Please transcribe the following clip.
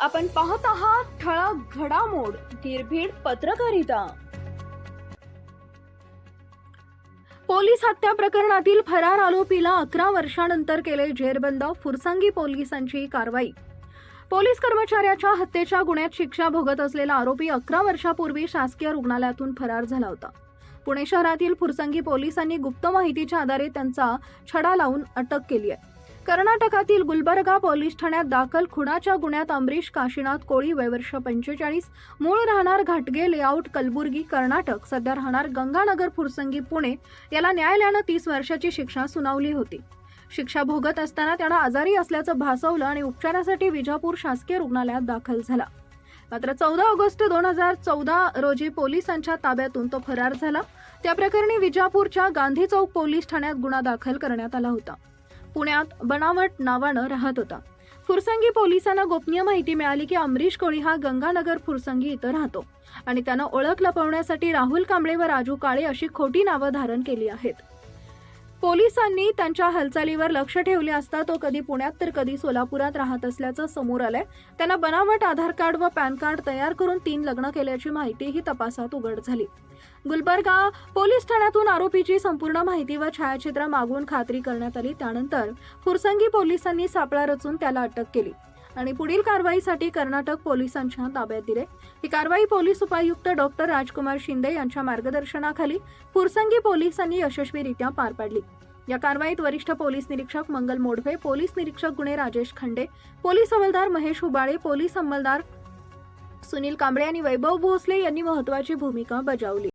आपण पाहत आहात ठळक घडामोड निर्भीड पत्रकारिता. पोलीस हत्या प्रकरणातील फरार आरोपीला अकरा वर्षानंतर केले जेरबंद फुरसंगी पोलिसांची कारवाई. पोलीस कर्मचाऱ्याच्या हत्येच्या गुन्ह्यात शिक्षा भोगत असलेला आरोपी अकरा वर्षापूर्वी शासकीय रुग्णालयातून फरार झाला होता. पुणे शहरातील फुरसंगी पोलिसांनी गुप्त माहितीच्या आधारे त्यांचा छडा लावून अटक केली आहे. कर्नाटकातील गुलबर्गा पोलीस ठाण्यात दाखल खुनाच्या गुन्ह्यात अमरीश काशीनाथ कोळी वयवर्ष पंचेचाळीस. मूळ राहणार घाटगे लेआउट कलबुर्गी कर्नाटक. सध्या राहणार गंगानगर फुरसंगी पुणे. याला न्यायालयानं तीस वर्षाची शिक्षा सुनावली होती. शिक्षा भोगत असताना त्यानं आजारी असल्याचं भासवलं आणि उपचारासाठी विजापूर शासकीय रुग्णालयात दाखल झाला. मात्र चौदा ऑगस्ट दोन हजार चौदा रोजी पोलिसांच्या ताब्यातून तो फरार झाला. त्या प्रकरणी विजापूरच्या गांधी चौक पोलीस ठाण्यात गुन्हा दाखल करण्यात आला होता. पुण्यात बनावट नावानं राहत होता. फुरसंगी पोलिसांना गोपनीय माहिती मिळाली की अमरीश कोळी हा गंगानगर फुरसंगी इथं राहतो आणि त्यानं ओळख लपवण्यासाठी राहुल कांबळे व राजू काळे अशी खोटी नावं धारण केली आहेत. पोलिसांनी त्यांच्या हालचालीवर लक्ष ठेवले असता तो कधी पुण्यात तर कधी सोलापुरात राहत असल्याचं समोर आलंय. त्यांना बनावट आधार कार्ड व पॅन कार्ड तयार करून तीन लग्न केल्याची माहितीही तपासात उघड झाली. गुलबर्गा पोलीस ठाण्यातून आरोपीची संपूर्ण माहिती व छायाचित्र मागवून खात्री करण्यात आली. त्यानंतर फुरसंगी पोलिसांनी सापळा रचून त्याला अटक केली. आणि पुढील कारवाईसाठी कर्नाटक पोलिसांच्या ताब्यात दिले. ही कारवाई पोलीस उपायुक्त डॉक्टर राजकुमार शिंदे यांच्या मार्गदर्शनाखाली फुरसंगी पोलिसांनी यशस्वीरित्या पार पाडली. या कारवाईत वरिष्ठ पोलीस निरीक्षक मंगल मोडवे पोलीस निरीक्षक गुणे राजेश खंडे पोलीस हवालदार महेश हुबाळे पोलीस अंमलदार सुनील कांबळे आणि वैभव भोसले यांनी महत्वाची भूमिका बजावली.